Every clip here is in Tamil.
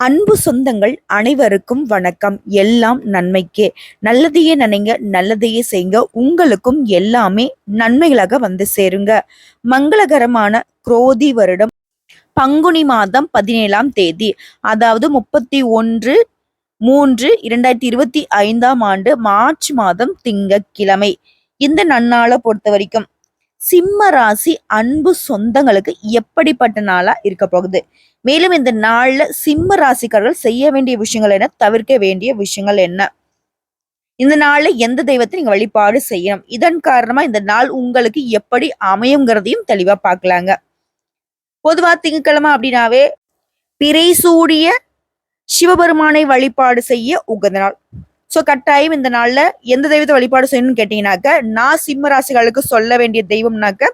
அன்பு சொந்தங்கள் அனைவருக்கும் வணக்கம். எல்லாம் நன்மைக்கே. நல்லதையே நினைங்க நல்லதையே செய்யுங்க. உங்களுக்கும் எல்லாமே நன்மைகளாக வந்து சேருங்க. மங்களகரமான குரோதி வருடம். பங்குனி மாதம் பதினேழாம் தேதி அதாவது முப்பத்தி ஒன்று மூன்று இரண்டாயிரத்தி இருபத்தி ஐந்தாம் ஆண்டு மார்ச் மாதம் திங்கட்கிழமை. இந்த நன்னாளை பொறுத்த வரைக்கும் சிம்ம ராசி அன்பு சொந்தங்களுக்கு எப்படிப்பட்ட நாளா இருக்க போகுது? மேலும் இந்த நாள்ல சிம்ம ராசிக்காரர்கள் செய்ய வேண்டிய விஷயங்கள் என்ன? தவிர்க்க வேண்டிய விஷயங்கள் என்ன? இந்த நாள்ல எந்த தெய்வத்தை நீங்க வழிபாடு செய்யணும்? இதன் காரணமா இந்த நாள் உங்களுக்கு எப்படி அமையுங்கிறதையும் தெளிவா பார்க்கலாங்க பொதுவா திங்கக்கிழமை அப்படின்னாவே பிறை சூடிய சிவபெருமானை வழிபாடு செய்ய உகந்த நாள். ஸோ கட்டாயம் இந்த நாளில் எந்த தெய்வத்தை வழிபாடு செய்யணும்னு கேட்டீங்கன்னாக்க நான் சிம்ம ராசிகளுக்கு சொல்ல வேண்டிய தெய்வம்னாக்க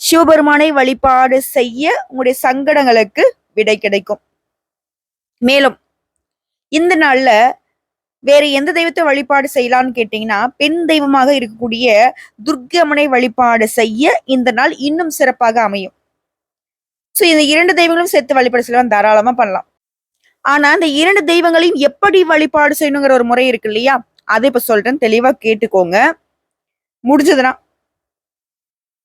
சிவபெருமானை வழிபாடு செய்ய உங்களுடைய சங்கடங்களுக்கு விடை கிடைக்கும். மேலும் இந்த நாள்ல வேற எந்த தெய்வத்தை வழிபாடு செய்யலாம்னு கேட்டீங்கன்னா பெண் தெய்வமாக இருக்கக்கூடிய துர்க்கம்மனை வழிபாடு செய்ய இந்த நாள் இன்னும் சிறப்பாக அமையும். ஸோ இந்த இரண்டு தெய்வங்களும் சேர்த்து வழிபாடு செய்யலாம் தாராளமா பண்ணலாம். ஆனா அந்த இரண்டு தெய்வங்களையும் எப்படி வழிபாடு செய்யணுங்கிற ஒரு முறை இருக்கு இல்லையா? அதை இப்ப சொல்றேன். தெளிவா கேட்டுக்கோங்க. முடிஞ்சதுன்னா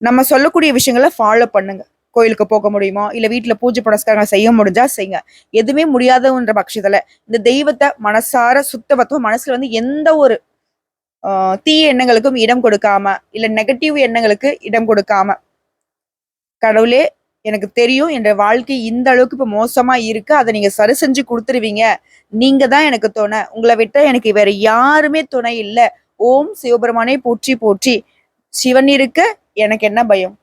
நம்ம சொல்லக்கூடிய விஷயங்களை ஃபாலோ பண்ணுங்க. கோயிலுக்கு போக முடியுமா? இல்ல வீட்டுல பூஜை புனஸ்காரங்களை செய்ய முடிஞ்சா செய்யுங்க எதுவுமே முடியாதவன்ற பட்சத்துல இந்த தெய்வத்தை மனசார சுத்தபத்தம் மனசுல வந்து எந்த ஒரு தீய எண்ணங்களுக்கும் இடம் கொடுக்காம இல்ல நெகட்டிவ் எண்ணங்களுக்கு இடம் கொடுக்காம கடவுளே எனக்கு தெரியும் என்ற வாழ்க்கை இந்த அளவுக்கு இப்போ மோசமா இருக்கு. அதை நீங்க சரி செஞ்சு கொடுத்துருவீங்க. நீங்க தான் எனக்கு துணை. உங்களை விட்ட எனக்கு வேற யாருமே துணை இல்லை. ஓம் சிவபெருமானே போற்றி போற்றி. சிவன் இருக்க எனக்கு என்ன பயம்?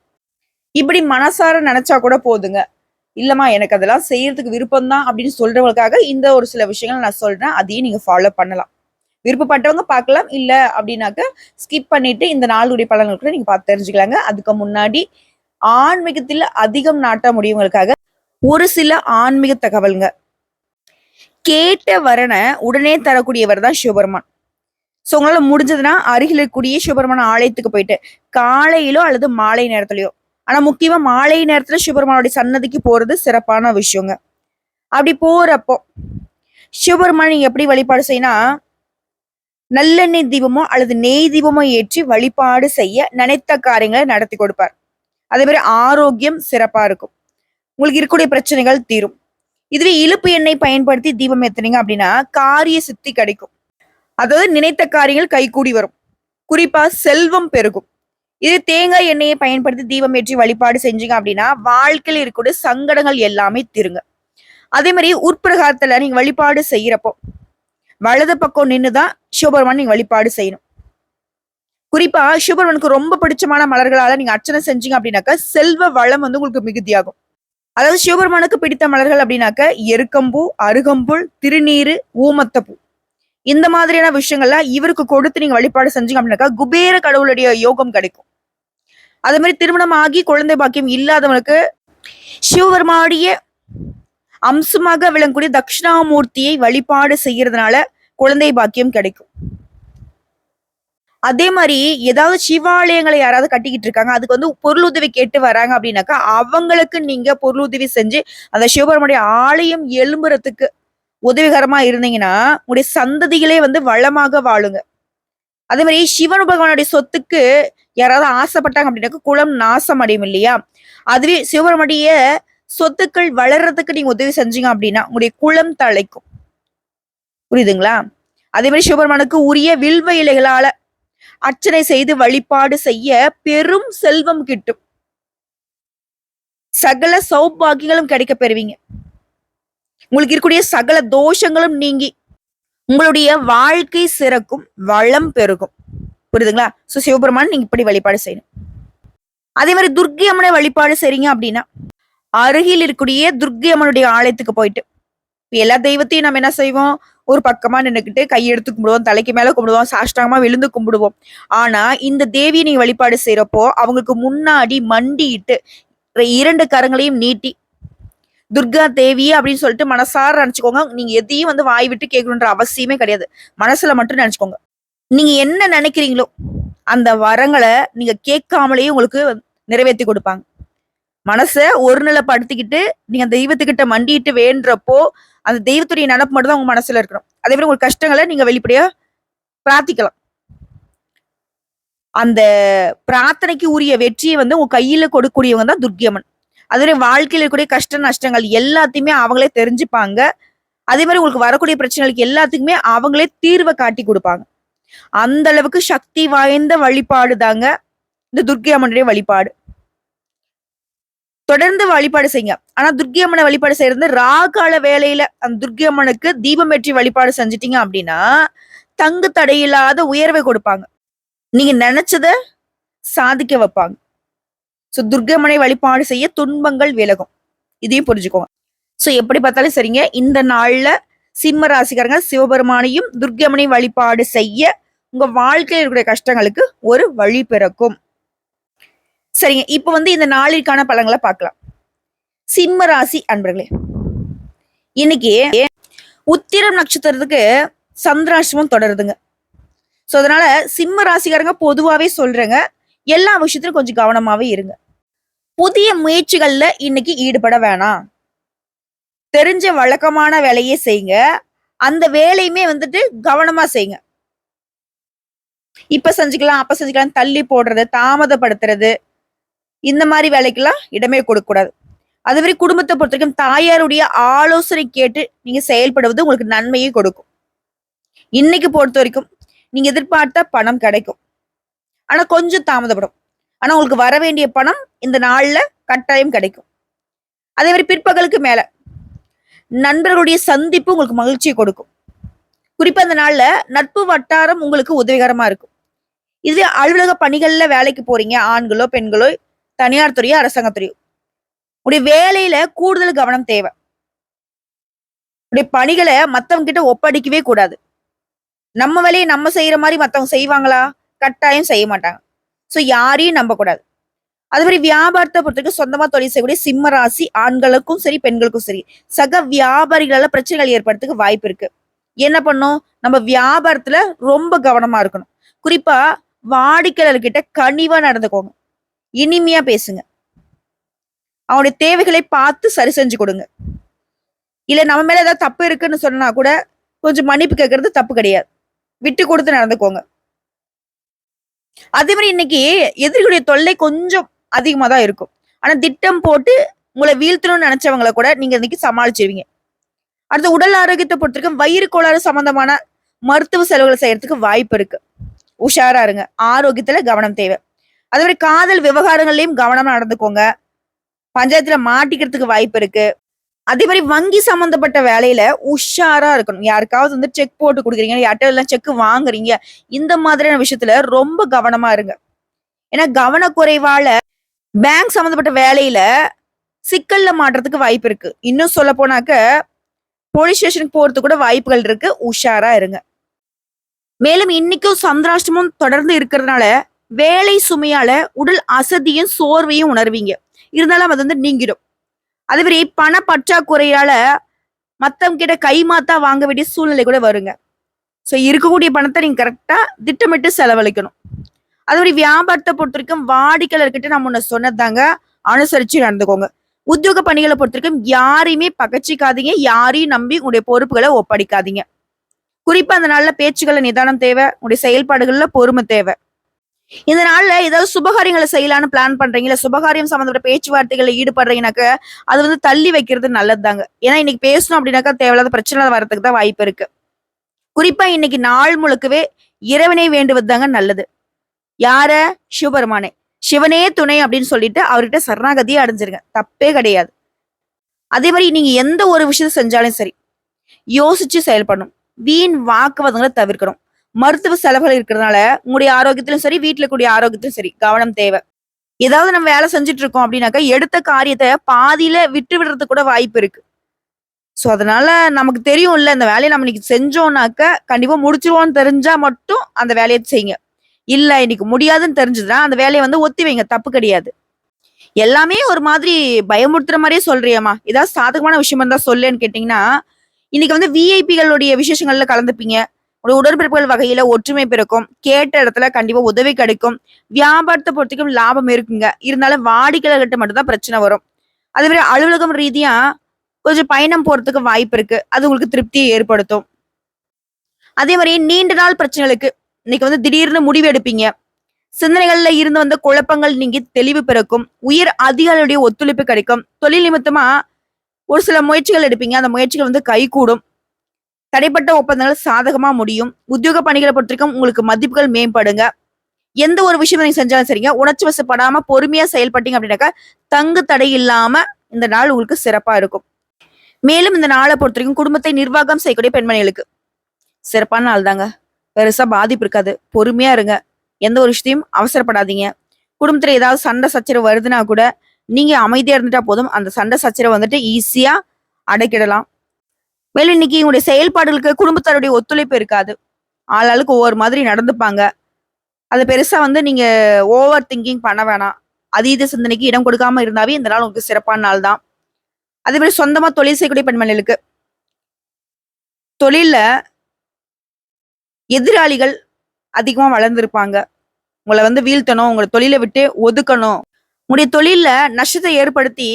இப்படி மனசார நினைச்சா கூட போதுங்க. இல்லம்மா எனக்கு அதெல்லாம் செய்யறதுக்கு விருப்பம் தான் அப்படின்னு சொல்றவங்களுக்காக இந்த ஒரு சில விஷயங்கள் நான் சொல்றேன். அதையும் நீங்க ஃபாலோ பண்ணலாம். விருப்பப்பட்டவங்க பார்க்கலாம். இல்லை அப்படின்னாக்க ஸ்கிப் பண்ணிட்டு இந்த நாளுடைய பலன்கள் கூட நீங்க பார்த்து தெரிஞ்சுக்கலாங்க. அதுக்கு முன்னாடி ஆன்மீகத்தில் அதிகம் நாட்ட முடியவங்களுக்காக ஒரு சில ஆன்மீக தகவல்ங்க. கேட்ட வரனை உடனே தரக்கூடியவர் தான் சிவபெருமான். ஸோ உங்களால முடிஞ்சதுன்னா அருகில் இருக்கக்கூடிய சிவபெருமான ஆலயத்துக்கு போயிட்டு காலையிலோ அல்லது மாலை நேரத்துலையோ ஆனால் முக்கியமா மாலை நேரத்துல சிவபெருமானுடைய சன்னதிக்கு போறது சிறப்பான விஷயங்க. அப்படி போறப்போ சிவபெருமான் நீங்கள் எப்படி வழிபாடு செய்யினா நல்லெண்ணெய் தீபமோ அல்லது நெய் தீபமோ ஏற்றி வழிபாடு செய்ய நினைத்த காரியங்களை நடத்தி கொடுப்பார். அதே மாதிரி ஆரோக்கியம் சிறப்பா இருக்கும். உங்களுக்கு இருக்கக்கூடிய பிரச்சனைகள் தீரும். இதுவே இழுப்பு எண்ணெய் பயன்படுத்தி தீபம் ஏத்துனீங்க அப்படின்னா காரிய சித்தி கிடைக்கும். அதாவது நினைத்த காரியங்கள் கைகூடி வரும். குறிப்பா செல்வம் பெருகும். இது தேங்காய் எண்ணெயை பயன்படுத்தி தீபம் ஏற்றி வழிபாடு செஞ்சீங்க அப்படின்னா வாழ்க்கையில் இருக்கக்கூடிய சங்கடங்கள் எல்லாமே தீருங்க. அதே மாதிரி உட்பிரகாரத்துல நீங்க வழிபாடு செய்யறப்போ வலது பக்கம் நின்றுதான் சிவபெருமான் நீங்க வழிபாடு செய்யணும். குறிப்பா சுபர்வனுக்கு ரொம்ப பிடிச்சமான மலர்களால நீங்க அர்ச்சனை செஞ்சீங்க அப்படின்னாக்க செல்வ வளம் வந்து உங்களுக்கு மிகுதியாகும். அதாவது சிவபெருமானுக்கு பிடித்த மலர்கள் அப்படின்னாக்க எருக்கம்பூ அருகம்புல் திருநீரு ஊமத்தப்பூ. இந்த மாதிரியான விஷயங்கள்லாம் இவருக்கு கொடுத்து நீங்க வழிபாடு செஞ்சீங்க அப்படின்னாக்கா குபேர கடவுளுடைய யோகம் கிடைக்கும். அதே மாதிரி திருமணம் ஆகி குழந்தை பாக்கியம் இல்லாதவனுக்கு சிவபெருமானுடைய அம்சமாக விளங்கக்கூடிய தட்சிணாமூர்த்தியை வழிபாடு செய்யறதுனால குழந்தை பாக்கியம் கிடைக்கும். அதே மாதிரி ஏதாவது சிவாலயங்களை யாராவது கட்டிக்கிட்டு இருக்காங்க அதுக்கு வந்து பொருளுதவி கேட்டு வராங்க அப்படின்னாக்கா அவங்களுக்கு நீங்க பொருளுதவி செஞ்சு அந்த சிவபெருமனுடைய ஆலயம் எழும்புறதுக்கு உதவிகரமா இருந்தீங்கன்னா உங்களுடைய சந்ததிகளே வந்து வளமாக வாழுங்க. அதே மாதிரி சிவன் பகவானுடைய சொத்துக்கு யாராவது ஆசைப்பட்டாங்க அப்படின்னாக்கா குளம் நாசம் அடையும் இல்லையா? அதுவே சிவபெருமனுடைய சொத்துக்கள் வளர்றதுக்கு நீங்க உதவி செஞ்சீங்க அப்படின்னா உங்களுடைய குளம் தழைக்கும். புரியுதுங்களா? அதே மாதிரி சிவபெருமானுக்கு உரிய வில்வ இலைகளால அர்ச்சனை செய்து வழிபாடு செய்ய பெரும் செல்வம் கிட்டும். சகல சௌபாகியங்களும் கிடைக்க பெறுவீங்க. உங்களுக்கு இருக்கக்கூடிய சகல தோஷங்களும் நீங்கி உங்களுடைய வாழ்க்கை சிறக்கும் வளம் பெருகும். புரியுதுங்களா? சோ சிவபெருமான் நீங்க இப்படி வழிபாடு செய்யணும். அதே மாதிரி துர்க்கை அம்மனை வழிபாடு செய்றீங்க அப்படின்னா அருகில் இருக்கக்கூடிய துர்க்கை அம்மனுடைய ஆலயத்துக்கு போயிட்டு எல்லா தெய்வத்தையும் நம்ம என்ன செய்வோம்? ஒரு பக்கமா நின்றுக்கிட்டு கையெடுத்து கும்பிடுவோம் தலைக்கு மேல கும்பிடுவோம் சாஷ்டாங்கமா விழுந்து கும்பிடுவோம். ஆனா இந்த தேவியை நீங்க வழிபாடு செய்யறப்போ அவங்களுக்கு முன்னாடி மண்டிட்டு இரண்டு கரங்களையும் நீட்டி துர்கா தேவி அப்படின்னு சொல்லிட்டு மனசார நினைச்சுக்கோங்க. நீங்க எதையும் வந்து வாய் விட்டு கேட்கணுன்ற அவசியமே கிடையாது. மனசுல மட்டும் நினைச்சுக்கோங்க. நீங்க என்ன நினைக்கிறீங்களோ அந்த வரங்களை நீங்க கேட்காமலேயே உங்களுக்கு நிறைவேற்றி கொடுப்பாங்க. மனச ஒருநிலைப்படுத்திக்கிட்டு நீங்க தெய்வத்துக்கிட்ட மண்டிட்டு வேண்டுறப்போ அந்த தெய்வத்துடைய நினப்பு மட்டும் தான் உங்க மனசுல இருக்கணும். அதே மாதிரி உங்க கஷ்டங்களை நீங்க வெளிப்படையா பிரார்த்திக்கலாம். அந்த பிரார்த்தனைக்கு உரிய வெற்றியை வந்து உங்க கையில கொடுக்கக்கூடியவங்க தான் துர்க்கியம்மன். மாதிரி வாழ்க்கையில் இருக்கக்கூடிய கஷ்ட நஷ்டங்கள் எல்லாத்தையுமே அவங்களே தெரிஞ்சுப்பாங்க. அதே மாதிரி உங்களுக்கு வரக்கூடிய பிரச்சனைகளுக்கு எல்லாத்துக்குமே அவங்களே தீர்வை காட்டி கொடுப்பாங்க. அந்த அளவுக்கு சக்தி வாய்ந்த வழிபாடு தாங்க இந்த துர்க்கை அம்மனுடைய வழிபாடு. தொடர்ந்து வழிபாடு செய்யுங்க. ஆனா துர்கி அம்மனை வழிபாடு செய்யறது ராகால வேலையில அந்த துர்கி அம்மனுக்கு தீபம் ஏற்றி வழிபாடு செஞ்சிட்டீங்க அப்படின்னா தங்கு தடையில்லாத உயர்வை கொடுப்பாங்க. நீங்க நினைச்சத சாதிக்க வைப்பாங்க. ஸோ துர்கம்மனை வழிபாடு செய்ய துன்பங்கள் விலகும். இதையும் புரிஞ்சுக்கோங்க. ஸோ எப்படி பார்த்தாலும் சரிங்க. இந்த நாள்ல சிம்ம ராசிக்காரங்க சிவபெருமானையும் துர்க்கம்மனையும் வழிபாடு செய்ய உங்க வாழ்க்கையில் இருக்கிற கஷ்டங்களுக்கு ஒரு வழி பிறக்கும். சரிங்க. இப்போ வந்து இந்த நாளிற்கான பலன்களை பார்க்கலாம். சிம்ம ராசி அன்பர்களே இன்னைக்கு உத்திரம் நட்சத்திரத்துக்கு சந்திராசிரமம் தொடருதுங்க. ஸோ அதனால சிம்ம ராசிக்காரங்க பொதுவாகவே சொல்றேங்க. எல்லா விஷயத்திலும் கொஞ்சம் கவனமாவே இருங்க. புதிய முயற்சிகள்ல இன்னைக்கு ஈடுபட வேணாம். தெரிஞ்ச வழக்கமான வேலையே செய்யுங்க. அந்த வேலையுமே வந்துட்டு கவனமா செய்யுங்க. இப்ப செஞ்சுக்கலாம் அப்ப செஞ்சுக்கலாம் தள்ளி போடுறது தாமதப்படுத்துறது இந்த மாதிரி வேலைக்கெல்லாம் இடமே கொடுக்கக்கூடாது. அதுவரை மாதிரி குடும்பத்தை பொறுத்த வரைக்கும் தாயாருடைய ஆலோசனை கேட்டு நீங்க செயல்படுவது உங்களுக்கு நன்மையை கொடுக்கும். இன்னைக்கு பொறுத்த வரைக்கும் நீங்க எதிர்பார்த்த பணம் கிடைக்கும். ஆனா கொஞ்சம் தாமதப்படும். ஆனா உங்களுக்கு வர வேண்டிய பணம் இந்த நாள்ல கட்டாயம் கிடைக்கும். அதே மாதிரி பிற்பகலுக்கு மேல நண்பர்களுடைய சந்திப்பு உங்களுக்கு மகிழ்ச்சியை கொடுக்கும். குறிப்பா இந்த நாள்ல நட்பு வட்டாரம் உங்களுக்கு உதவிகரமா இருக்கும். இதுவே அலுவலக பணிகள்ல வேலைக்கு போறீங்க ஆண்களோ பெண்களோ தனியார் துறையோ அரசாங்கத்துறையோ உடைய வேலையில கூடுதல் கவனம் தேவை. உடைய பணிகளை மத்தவங்க கிட்ட ஒப்படைக்கவே கூடாது. நம்ம வேலையை நம்ம செய்யற மாதிரி மத்தவங்க செய்வாங்களா? கட்டாயம் செய்ய மாட்டாங்க. ஸோ யாரையும் நம்பக்கூடாது அது மாதிரி வியாபாரத்தை பொறுத்தவரைக்கும் சொந்தமா தொழில் செய்யக்கூடிய சிம்ம ராசி ஆண்களுக்கும் சரி பெண்களுக்கும் சரி சக வியாபாரிகளால பிரச்சனைகள் ஏற்படுறதுக்கு வாய்ப்பு இருக்கு. என்ன பண்ணும் நம்ம வியாபாரத்துல ரொம்ப கவனமா இருக்கணும். குறிப்பா வாடிக்கையாளர்கிட்ட கனிவா நடந்துக்கோங்க. இனிமையா பேசுங்க. அவனுடைய தேவைகளை பார்த்து சரி செஞ்சு கொடுங்க. இல்ல நம்ம மேல ஏதாவது தப்பு இருக்குன்னு சொன்னா கூட கொஞ்சம் மன்னிப்பு கேட்கறது தப்பு கிடையாது. விட்டு கொடுத்து நடந்துக்கோங்க. அதே மாதிரி இன்னைக்கு எதிரிகளுடைய தொல்லை கொஞ்சம் அதிகமா தான் இருக்கும். ஆனா திட்டம் போட்டு உங்களை வீழ்த்தணும்னு நினைச்சவங்கள கூட நீங்க இன்னைக்கு சமாளிச்சிருவீங்க. அடுத்து உடல் ஆரோக்கியத்தை பொறுத்திருக்கும் வயிறு கோளாறு சம்பந்தமான மருத்துவ செலவுகளை செய்யறதுக்கு வாய்ப்பு இருக்கு. உஷாரா இருங்க. ஆரோக்கியத்துல கவனம் தேவை. அதே மாதிரி காதல் விவகாரங்கள்லயும் கவனமா நடந்துக்கோங்க. பஞ்சாயத்துல மாட்டிக்கிறதுக்கு வாய்ப்பு இருக்கு. அதே மாதிரி வங்கி சம்பந்தப்பட்ட வேலையில உஷாரா இருக்கணும். யாருக்காவது வந்து செக் போட்டு கொடுக்குறீங்க யார்கிட்ட எல்லாம் செக் வாங்குறீங்க இந்த மாதிரியான விஷயத்துல ரொம்ப கவனமா இருங்க. ஏன்னா கவனக்குறைவால பேங்க் சம்பந்தப்பட்ட வேலையில சிக்கல்ல மாட்டுறதுக்கு வாய்ப்பு இருக்கு. இன்னும் சொல்ல போனாக்க போலீஸ் ஸ்டேஷனுக்கு போறதுக்கு கூட வாய்ப்புகள் இருக்கு. உஷாரா இருங்க. மேலும் இன்னைக்கும் சந்திராஷ்டமும் தொடர்ந்து இருக்கிறதுனால வேலை சுமையால உடல் அசதியும் சோர்வையும் உணர்வீங்க. இருந்தாலும் அது வந்து நீங்கிடும். அதே மாதிரி பண பற்றாக்குறையால மத்தவங்க கிட்ட கைமாத்தா வாங்க வேண்டிய சூழ்நிலை கூட வருங்க. ஸோ இருக்கக்கூடிய பணத்தை நீங்க கரெக்டா திட்டமிட்டு செலவழிக்கணும். அது மாதிரி வியாபாரத்தை பொறுத்த வரைக்கும் வாடிக்கையாளர்கிட்ட நம்ம ஒன்று சொன்னதாங்க அனுசரிச்சு நடந்துக்கோங்க. உத்தியோக பணிகளை பொறுத்த வரைக்கும் யாரையுமே பகச்சிக்காதீங்க. யாரையும் நம்பி உங்களுடைய பொறுப்புகளை ஒப்படைக்காதீங்க. குறிப்பா அந்த நாள்ல பேச்சுக்களை நிதானம் தேவை. உங்களுடைய செயல்பாடுகள்ல பொறுமை தேவை. இந்த நாள்ல ஏதாவது சுபகாரியங்களை செய்யலான்னு பிளான் பண்றீங்க இல்ல சுபகாரியம் சம்பந்தப்பட்ட பேச்சுவார்த்தைகள்ல ஈடுபடுறீங்கனாக்க அது வந்து தள்ளி வைக்கிறது நல்லதுதாங்க. ஏன்னா இன்னைக்கு பேசணும் அப்படின்னாக்கா தேவையில்லாத பிரச்சனை வரதுக்கு தான் வாய்ப்பு இருக்கு. குறிப்பா இன்னைக்கு நாள் முழுக்கவே இறைவனை வேண்டுவது தாங்க நல்லது. யார? சிவபெருமானே. சிவனே துணை அப்படின்னு சொல்லிட்டு அவர்கிட்ட சரணாகதியை அடைஞ்சிருங்க. தப்பே கிடையாது. அதே மாதிரி நீங்க எந்த ஒரு விஷயத்த செஞ்சாலும் சரி யோசிச்சு செயல்படணும். வீண் வாக்குவதங்களை தவிர்க்கணும். மருத்துவ செலவுகள் இருக்கிறதுனால உங்களுடைய ஆரோக்கியத்திலும் சரி வீட்டுல கூடிய ஆரோக்கியத்திலும் சரி கவனம் தேவை. ஏதாவது நம்ம வேலை செஞ்சுட்டு இருக்கோம் அப்படின்னாக்கா எடுத்த காரியத்தை பாதியில விட்டு விடுறதுக்கு கூட வாய்ப்பு இருக்கு. ஸோ அதனால நமக்கு தெரியும் இந்த வேலையை நம்ம இன்னைக்கு செஞ்சோம்னாக்க கண்டிப்பா முடிச்சிருவோம்னு தெரிஞ்சா மட்டும் அந்த வேலையை செய்யுங்க. இல்ல இன்னைக்கு முடியாதுன்னு தெரிஞ்சதுன்னா அந்த வேலையை வந்து ஒத்தி வைங்க தப்பு கிடையாது. எல்லாமே ஒரு மாதிரி பயமுறுத்துற மாதிரியே சொல்றியம்மா. ஏதாவது சாதகமான விஷயம் இருந்தா சொல்லுன்னு கேட்டீங்கன்னா இன்னைக்கு வந்து விஐபிகளுடைய விசேஷங்கள்ல கலந்துப்பீங்க. உடைய உடற்பிறப்புகள் வகையில ஒற்றுமை பிறக்கும். கேட்ட இடத்துல கண்டிப்பா உதவி கிடைக்கும். வியாபாரத்தை பொறுத்திக்கும் லாபம் இருக்குங்க. இருந்தாலும் வாடிக்கையாளர்கிட்ட மட்டும்தான் பிரச்சனை வரும். அதே மாதிரி அலுவலகம் ரீதியா கொஞ்சம் பயணம் போறதுக்கு வாய்ப்பு இருக்கு. அது உங்களுக்கு திருப்தியை ஏற்படுத்தும். அதே மாதிரி நீண்ட நாள் பிரச்சனைகளுக்கு இன்னைக்கு வந்து திடீர்னு முடிவு எடுப்பீங்க. சிந்தனைகள்ல இருந்து வந்த குழப்பங்கள் நீங்கி தெளிவு பிறக்கும். உயர் அதிகாரியுடைய ஒத்துழைப்பு கிடைக்கும். தொழில் நிமித்தமா ஒரு சில முயற்சிகள் எடுப்பீங்க. அந்த முயற்சிகள் வந்து கைகூடும். தடைப்பட்ட ஒப்பந்தங்கள் சாதகமா முடியும். உத்தியோக பணிகளை பொறுத்திருக்கும் உங்களுக்கு மதிப்புகள் மேம்படுங்க. எந்த ஒரு விஷயம் நீங்க செஞ்சாலும் சரிங்க. உணர்ச்சி வசப்படாம பொறுமையா செயல்பட்டீங்க அப்படின்னாக்கா தங்கு தடை இல்லாம இந்த நாள் உங்களுக்கு சிறப்பா இருக்கும். மேலும் இந்த நாளை பொறுத்த வரைக்கும் குடும்பத்தை நிர்வாகம் செய்யக்கூடிய பெண்மணிகளுக்கு சிறப்பான நாள் தாங்க. பெருசா பாதிப்பு இருக்காது. பொறுமையா இருங்க. எந்த ஒரு விஷயத்தையும் அவசரப்படாதீங்க. குடும்பத்துல ஏதாவது சண்டை சச்சரவு வருதுன்னா கூட நீங்க அமைதியா இருந்துட்டா போதும். அந்த சண்டை சச்சரவு வந்துட்டு ஈஸியா அடைக்கிடலாம். மேலும் இன்னைக்கு இவங்களுடைய செயல்பாடுகளுக்கு குடும்பத்தாருடைய ஒத்துழைப்பு இருக்காது. ஆளாளுக்கு ஒவ்வொரு மாதிரி நடந்துப்பாங்க. அதை பெருசா வந்து நீங்க ஓவர் திங்கிங் பண்ண வேணாம். அதீத சிந்தனைக்கு இடம் கொடுக்காம இருந்தாவே இந்த நாள் உங்களுக்கு சிறப்பான நாள் தான். அதே மாதிரி சொந்தமா தொழில் செய்யக்கூடிய பெண்மணிகளுக்கு தொழில எதிராளிகள் அதிகமா வளர்ந்துருப்பாங்க. உங்களை வந்து வீழ்த்தணும் உங்களை தொழிலை விட்டு ஒதுக்கணும். உங்களுடைய தொழிலில் நஷ்டத்தை ஏற்படுத்தி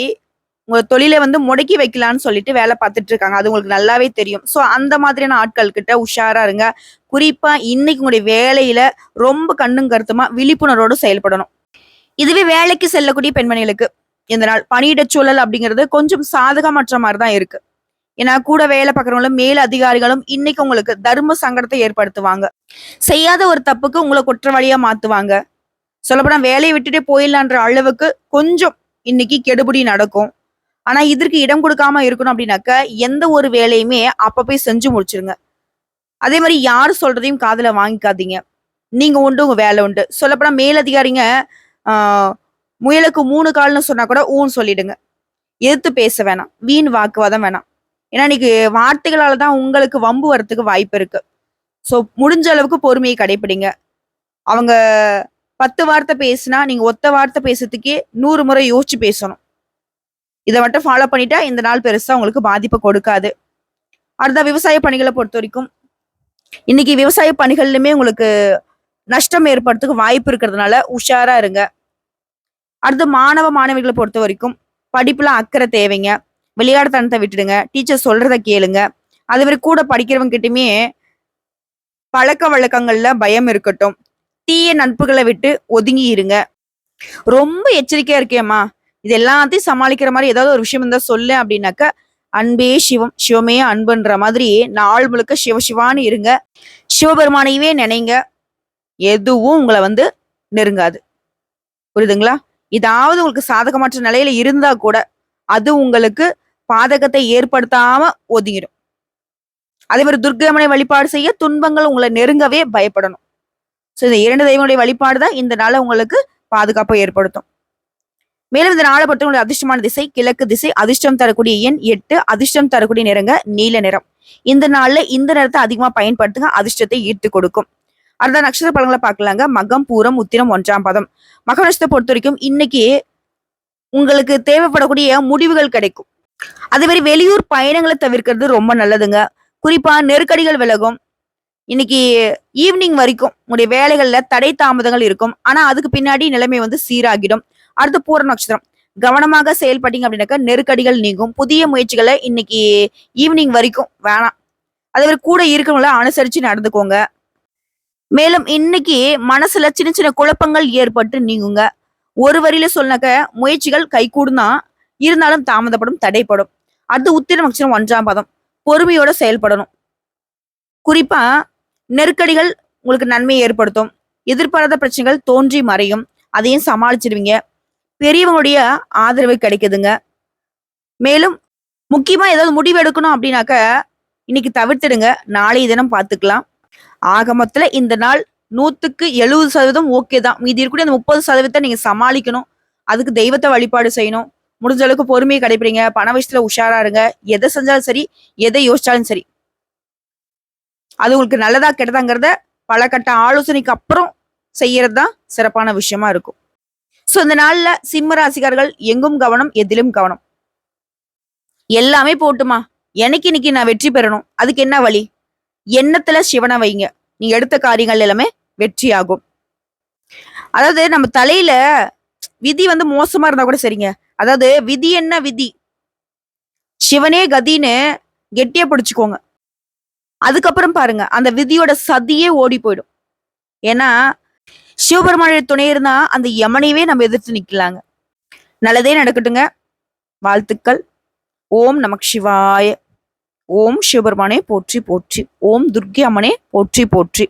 உங்க தொழிலை வந்து முடக்கி வைக்கலான்னு சொல்லிட்டு வேலை பார்த்துட்டு இருக்காங்க. அது உங்களுக்கு நல்லாவே தெரியும். ஸோ அந்த மாதிரியான ஆட்கள் கிட்ட உஷாரா இருங்க. குறிப்பா இன்னைக்கு உங்களுடைய வேலையில ரொம்ப கண்ணும் கருத்துமா விழிப்புணர்வோடு செயல்படணும். இதுவே வேலைக்கு செல்லக்கூடிய பெண்மணிகளுக்கு இந்த நாள் பணியிட சூழல் அப்படிங்கிறது கொஞ்சம் சாதகமற்ற மாதிரி தான் இருக்கு. ஏன்னா கூட வேலை பார்க்குறவங்களும் மேல் அதிகாரிகளும் இன்னைக்கு உங்களுக்கு தர்ம சங்கடத்தை ஏற்படுத்துவாங்க. செய்யாத ஒரு தப்புக்கு உங்களை குற்றவாளியா மாத்துவாங்க. சொல்லப்போனா வேலையை விட்டுட்டு போயிடலான்ற அளவுக்கு கொஞ்சம் இன்னைக்கு கெடுபடி நடக்கும். ஆனா இதற்கு இடம் கொடுக்காம இருக்கணும் அப்படின்னாக்க எந்த ஒரு வேலையுமே அப்ப போய் செஞ்சு முடிச்சிருங்க. அதே மாதிரி யார் சொல்றதையும் காதுல வாங்கிக்காதீங்க. நீங்க உண்டு உங்க வேலை உண்டு. சொல்லப்போனா மேலதிகாரிங்க ஆஹ் முயலுக்கு மூணு கால்னு சொன்னா கூட ஊன்னு சொல்லிடுங்க. எதிர்த்து பேச வேணாம். வீண் வாக்குவாதம் வேணாம். ஏன்னா இன்னைக்கு வார்த்தைகளால தான் உங்களுக்கு வம்பு வரத்துக்கு வாய்ப்பு இருக்கு. ஸோ முடிஞ்ச அளவுக்கு பொறுமையை கடைபிடிங்க அவங்க பத்து வார்த்தை பேசினா நீங்க ஒத்த வார்த்தை பேசுறதுக்கே நூறு முறை யோசிச்சு பேசணும். இதை மட்டும் ஃபாலோ பண்ணிட்டா இந்த நாள் பெருசா உங்களுக்கு பாதிப்பை கொடுக்காது. அடுத்த விவசாய பணிகளை பொறுத்த வரைக்கும் இன்னைக்கு விவசாய பணிகள்லுமே உங்களுக்கு நஷ்டம் ஏற்படுறதுக்கு வாய்ப்பு இருக்கிறதுனால உஷாரா இருங்க. அடுத்து மாணவ மாணவிகளை பொறுத்த வரைக்கும் படிப்புல அக்கறை தேவைங்க. விளையாடுத்தனத்தை விட்டுடுங்க. டீச்சர் சொல்றத கேளுங்க. அதே மாதிரி கூட படிக்கிறவங்க கிட்டயுமே பழக்க வழக்கங்கள்ல பயம் இருக்கட்டும். தீய நட்புகளை விட்டு ஒதுங்கி இருங்க. ரொம்ப எச்சரிக்கையா இருக்கேம்மா. இது எல்லாத்தையும் சமாளிக்கிற மாதிரி ஏதாவது ஒரு விஷயம் இருந்தா சொல்லு அப்படின்னாக்க அன்பே சிவம் சிவமே அன்புன்ற மாதிரி நாள் முழுக்க சிவசிவான்னு இருங்க. சிவபெருமானையவே நினைங்க. எதுவும் உங்களை வந்து நெருங்காது. புரியுதுங்களா? இதாவது உங்களுக்கு சாதகமற்ற நிலையில இருந்தா கூட அது உங்களுக்கு பாதகத்தை ஏற்படுத்தாம ஒதுங்கிடும். அதே மாதிரி துர்க்கமனை வழிபாடு செய்ய துன்பங்கள் உங்களை நெருங்கவே பயப்படணும். ஸோ இந்த இரண்டு தெய்வங்களுடைய வழிபாடு தான் இந்த நாளை உங்களுக்கு பாதுகாப்பை ஏற்படுத்தும். மேலும் இந்த நாளை பொறுத்த உங்களுடைய அதிர்ஷ்டமான திசை கிழக்கு திசை அதிர்ஷ்டம் தரக்கூடிய எண் எட்டு அதிர்ஷ்டம் தரக்கூடிய நிறங்க நீல நிறம். இந்த நாள்ல இந்த நிறத்தை அதிகமா பயன்படுத்துங்க அதிர்ஷ்டத்தை ஈர்த்து கொடுக்கும். அடுத்த நட்சத்திர பலன்களை பார்க்கலாங்க. மகம் பூரம் உத்திரம் ஒன்றாம் பதம். மக நட்சத்திரத்தை பொறுத்த வரைக்கும் இன்னைக்கு உங்களுக்கு தேவைப்படக்கூடிய முடிவுகள் கிடைக்கும். அதே மாதிரி வெளியூர் பயணங்களை தவிர்க்கிறது ரொம்ப நல்லதுங்க. குறிப்பா நெருக்கடிகள் விலகும். இன்னைக்கு ஈவினிங் வரைக்கும் உங்களுடைய வேலைகள்ல தடை தாமதங்கள் இருக்கும். ஆனா அதுக்கு பின்னாடி நிலைமை வந்து சீராகிடும். அடுத்து பூர நட்சத்திரம். கவனமாக செயல்பட்டீங்க அப்படின்னாக்கா நெருக்கடிகள் நீங்கும். புதிய முயற்சிகளை இன்னைக்கு ஈவினிங் வரைக்கும் வேணாம். அதே மாதிரி கூட இருக்கவங்கள அனுசரிச்சு நடந்துக்கோங்க. மேலும் இன்னைக்கு மனசுல சின்ன சின்ன குழப்பங்கள் ஏற்பட்டு நீங்குங்க. ஒரு வரியில சொன்னாக்க முயற்சிகள் கைகூடும் தான் இருந்தாலும் தாமதப்படும் தடைப்படும். அடுத்து உத்திர நட்சத்திரம் ஒன்றாம் பதம். பொறுமையோட செயல்படணும். குறிப்பா நெருக்கடிகள் உங்களுக்கு நன்மையை ஏற்படுத்தும். எதிர்பாராத பிரச்சனைகள் தோன்றி மறையும். அதையும் சமாளிச்சிடுவீங்க பெரியவங்களுடைய ஆதரவு கிடைக்குதுங்க. மேலும் முக்கியமா ஏதாவது முடிவு எடுக்கணும் அப்படின்னாக்க இன்னைக்கு தவிர்த்துடுங்க. நாளைய தினம் பார்த்துக்கலாம் ஆக மொத்தத்தில் இந்த நாள் நூற்றுக்கு எழுபது சதவீதம் ஓகே தான். மீதி இருக்கக்கூடிய அந்த முப்பது சதவீதத்தை நீங்கள் சமாளிக்கணும். அதுக்கு தெய்வத்தை வழிபாடு செய்யணும். முடிஞ்ச அளவுக்கு பொறுமையை கடைபிடிங்க. பண விஷயத்துல உஷாரா இருங்க. எதை செஞ்சாலும் சரி எதை யோசிச்சாலும் சரி. அது உங்களுக்கு நல்லதா கெட்டதாங்கிறத பல கட்ட ஆலோசனைக்கு அப்புறம் செய்யறது தான் சிறப்பான விஷயமா இருக்கும். ஸோ இந்த நாள்ல சிம்ம ராசிக்காரர்கள் எங்கும் கவனம் எதிலும் கவனம். எல்லாமே போட்டுமா? எனக்கு இன்னைக்கு நான் வெற்றி பெறணும். அதுக்கு என்ன வழி? எண்ணத்துல சிவனை வைங்க. நீ எடுத்த காரியங்கள் எல்லாமே வெற்றி ஆகும் அதாவது நம்ம தலையில விதி வந்து மோசமா இருந்தா கூட சரிங்க. அதாவது விதி என்ன விதி? சிவனே கதின்னு கெட்டியா பிடிச்சுக்கோங்க. அதுக்கப்புறம் பாருங்க அந்த விதியோட சதியே ஓடி போயிடும். ஏன்னா சிவபெருமானுடைய துணை இருந்தா அந்த யமனையவே நம்ம எதிர்த்து நிக்கலாங்க. நல்லதே நடக்கட்டுங்க. வாழ்த்துக்கள். ஓம் நமக் சிவாய. ஓம் சிவபெருமானே போற்றி போற்றி. ஓம் துர்கி அம்மனே போற்றி போற்றி.